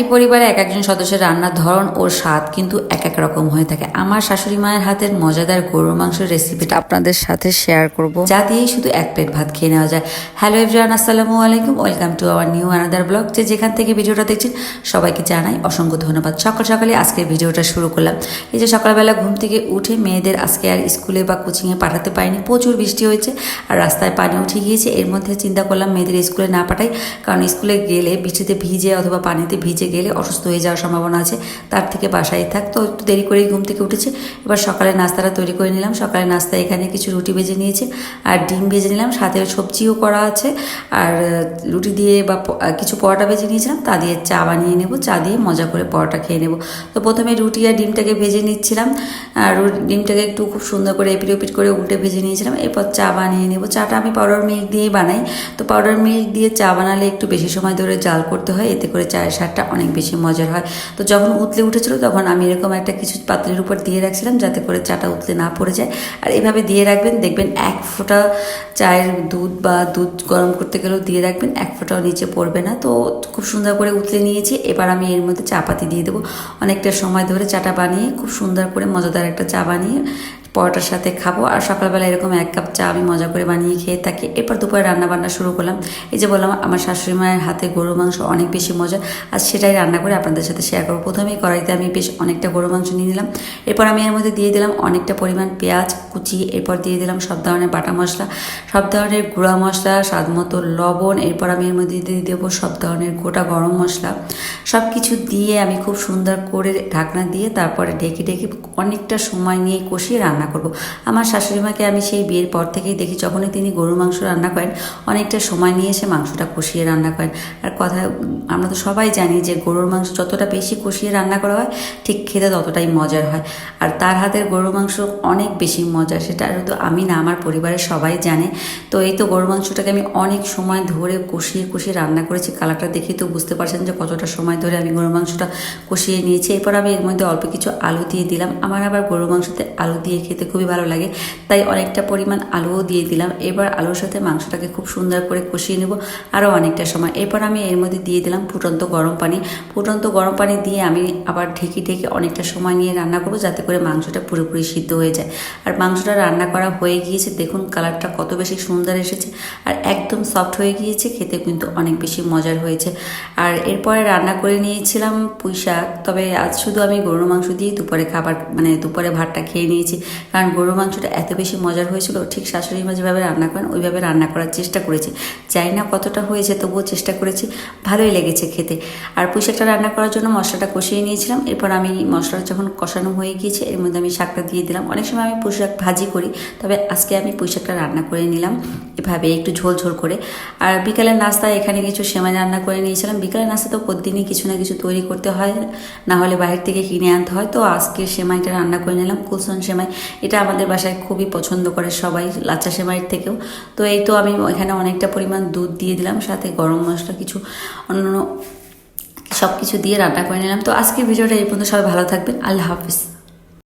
একই পরিবারে এক একজন সদস্যের রান্নার ধরন ও স্বাদ কিন্তু এক এক রকম হয়ে থাকে। আমার শাশুড়ি মায়ের হাতের মজাদার গরুর মাংসের রেসিপিটা আপনাদের সাথে শেয়ার করব। যা দিয়েই শুধু এক প্লেট ভাত খেয়ে নেওয়া যায়। হ্যালো এভরিওয়ান আসসালামু আলাইকুম। Welcome to our new another blog যে যেখান থেকে ভিডিওটা দেখছেন, সবাইকে জানাই অসংখ্য ধন্যবাদ। সকাল সকালে আজকে ভিডিওটা শুরু করলাম। এই যে সকালবেলা ঘুম থেকে উঠে মেয়েদের আজকে আর স্কুলে বা কোচিংয়ে পাঠাতে পারিনি। প্রচুর বৃষ্টি হয়েছে আর রাস্তায় পানি উঠে গিয়েছে। এর মধ্যে চিন্তা করলাম মেয়েদের স্কুলে না পাঠাই। কারণ স্কুলে গেলে বৃষ্টিতে ভিজে অথবা পানিতে ভিজে গেলে অসুস্থ হয়ে যাওয়ার সম্ভাবনা আছে, তার থেকে বাসায় থাক। তো একটু দেরি করেই ঘুম থেকে উঠেছে। এবার সকালে নাস্তাটা তৈরি করে নিলাম। সকালে নাস্তা এখানে কিছু রুটি ভেজে নিয়েছে আর ডিম ভেজে নিলাম। সাথে সবজিও করা আছে। আর রুটি দিয়ে বা কিছু পরোটা ভেজে নিয়েছিলাম। তা দিয়ে চা বানিয়ে নেব। চা দিয়ে মজা করে পরোটা খেয়ে নেব। তো প্রথমে রুটি আর ডিমটাকে ভেজে নিচ্ছিলাম। আর ডিমটাকে একটু খুব সুন্দর করে এপিট ওপিট করে উল্টে ভেজে নিয়েছিলাম। এরপর চা বানিয়ে নেব। চাটা আমি পাউডার মিল্ক দিয়েই বানাই। তো পাউডার মিল্ক দিয়ে চা বানালে একটু বেশি সময় ধরে জাল করতে হয়। এতে করে চায়ের স্বাদটা অনেক বেশি মজার হয়। তো যখন উতলে উঠেছিল তখন আমি এরকম একটা কিছু পাত্রের উপর দিয়ে রাখছিলাম যাতে করে চাটা উতলে না পড়ে যায়। আর এভাবে দিয়ে রাখবেন, দেখবেন এক ফোঁটা চায়ের দুধ বা দুধ গরম করতে গেলেও দিয়ে রাখবেন, এক ফোঁটাও নিচে পড়বে না। তো খুব সুন্দর করে উতলে নিয়েছি, এবার আমি এর মধ্যে চা পাতি দিয়ে দেবো। অনেকটা সময় ধরে চাটা বানিয়ে, খুব সুন্দর করে মজাদার একটা চা বানিয়ে পরোটার সাথে খাব। আর সকালবেলা এরকম এক কাপ চা আমি মজা করে বানিয়ে খেয়ে থাকি এরপর দুপুরে রান্না বান্না শুরু করলাম। এই যে বললাম, আমার শাশুড়ি মায়ের হাতে গরু মাংস অনেক বেশি মজা। আর সেটাই রান্না করে আপনাদের সাথে শেয়ার করব। প্রথমেই কড়াইতে আমি বেশ অনেকটা গরু মাংস নিয়ে নিলাম। এরপর আমি এর মধ্যে দিয়ে দিলাম অনেকটা পরিমাণ পেঁয়াজ কুচি। এরপর দিয়ে দিলাম সব ধরনের বাটা মশলা, সব ধরনের গুঁড়া মশলা, স্বাদ মতো লবণ। এরপর আমি এর মধ্যে দিয়ে দেবো সব ধরনের গোটা গরম মশলা। সব কিছু দিয়ে আমি খুব সুন্দর করে ঢাকনা দিয়ে তারপরে ঢেকে ঢেকে অনেকটা সময় নিয়ে কষিয়ে রান্না করব। আমার শাশুড়ি মাকে আমি সেই বিয়ের পর থেকেই দেখি যখনই তিনি গরুর মাংস রান্না করেন, অনেকটা সময় নিয়ে এসে মাংসটা কষিয়ে রান্না করেন। আর কথা, আমরা তো সবাই জানি যে গরুর মাংস যতটা বেশি কষিয়ে রান্না করা হয়, ঠিক খেতে ততটাই মজার হয়। আর তার হাতের গরুর মাংস অনেক বেশি মজা সেটা শুধু আমি না, আমার পরিবারের সবাই জানে। তো এই তো গরুর মাংসটাকে আমি অনেক সময় ধরে কষিয়ে কষিয়ে রান্না করেছি। কালারটা দেখেই তো বুঝতে পারছেন যে কতটা সময় ধরে আমি গরুর মাংসটা কষিয়ে নিয়েছি। এরপর আমি এর মধ্যে অল্প কিছু আলু দিয়ে দিলাম। আমার আবার গরুর মাংসতে আলু দিয়ে খেতে খুবই ভালো লাগে। তাই অনেকটা পরিমাণ আলুও দিয়ে দিলাম। এবার আলুর সাথে মাংসটাকে খুব সুন্দর করে কষিয়ে নেব আরও অনেকটা সময়। এরপর আমি এর মধ্যে দিয়ে দিলাম ফুটন্ত গরম পানি। ফুটন্ত গরম পানি দিয়ে আমি আবার ঢেকে ঢেকে অনেকটা সময় নিয়ে রান্না করব যাতে করে মাংসটা পুরোপুরি সিদ্ধ হয়ে যায়। আর মাংসটা রান্না করা হয়ে গিয়েছে। দেখুন কালারটা কত বেশি সুন্দর এসেছে। আর একদম সফট হয়ে গিয়েছে। খেতে কিন্তু অনেক বেশি মজার হয়েছে। আর এরপরে রান্না করে নিয়েছিলাম পুঁই শাক। তবে আজ শুধু আমি গরুর মাংস দিয়েই দুপুরে খাবার মানে দুপুরে ভাতটা খেয়ে নিয়েছি। কারণ গরুর মাংসটা এত বেশি মজার হয়েছিল, ঠিক শাশুড়ি মা যেভাবে রান্না করেন, ওইভাবে রান্না করার চেষ্টা করেছি। জানি না কতটা হয়েছে, তবুও চেষ্টা করেছি। ভালোই লেগেছে খেতে। আর পুঁশাকটা রান্না করার জন্য মশলাটা কষিয়ে নিয়েছিলাম। এরপর আমি মশলাটা যখন কষানো হয়ে গিয়েছে, এর মধ্যে আমি শাকটা দিয়ে দিলাম। অনেক সময় আমি পুঁশাক ভাজি করি, তবে আজকে আমি পুঁশাকটা রান্না করে নিলাম। এভাবে একটু ঝোল ঝোল করে। আর বিকালের নাস্তায় এখানে কিছু সেমাই রান্না করে নিয়েছিলাম। বিকালের নাস্তা তো প্রতিদিনই কিছু না কিছু তৈরি করতে হয়। না হলে বাইরে থেকে কিনে আনতে হয়। তো আজকে সেমাইটা রান্না করে নিলাম। কুলসন সেমাই, এটা আমাদের বাসায় খুবই পছন্দ করে সবাই লাচা সেমাইয়ের থেকেও। তো এই তো আমি এখানে অনেকটা পরিমাণ দুধ দিয়ে দিলাম, সাথে গরম মশলা, কিছু অন্য সব কিছু দিয়ে রান্না করে নিলাম। তো আজকের ভিডিওটা এই পর্যন্ত। সবাই ভালো থাকবেন। আল্লাহ হাফিজ।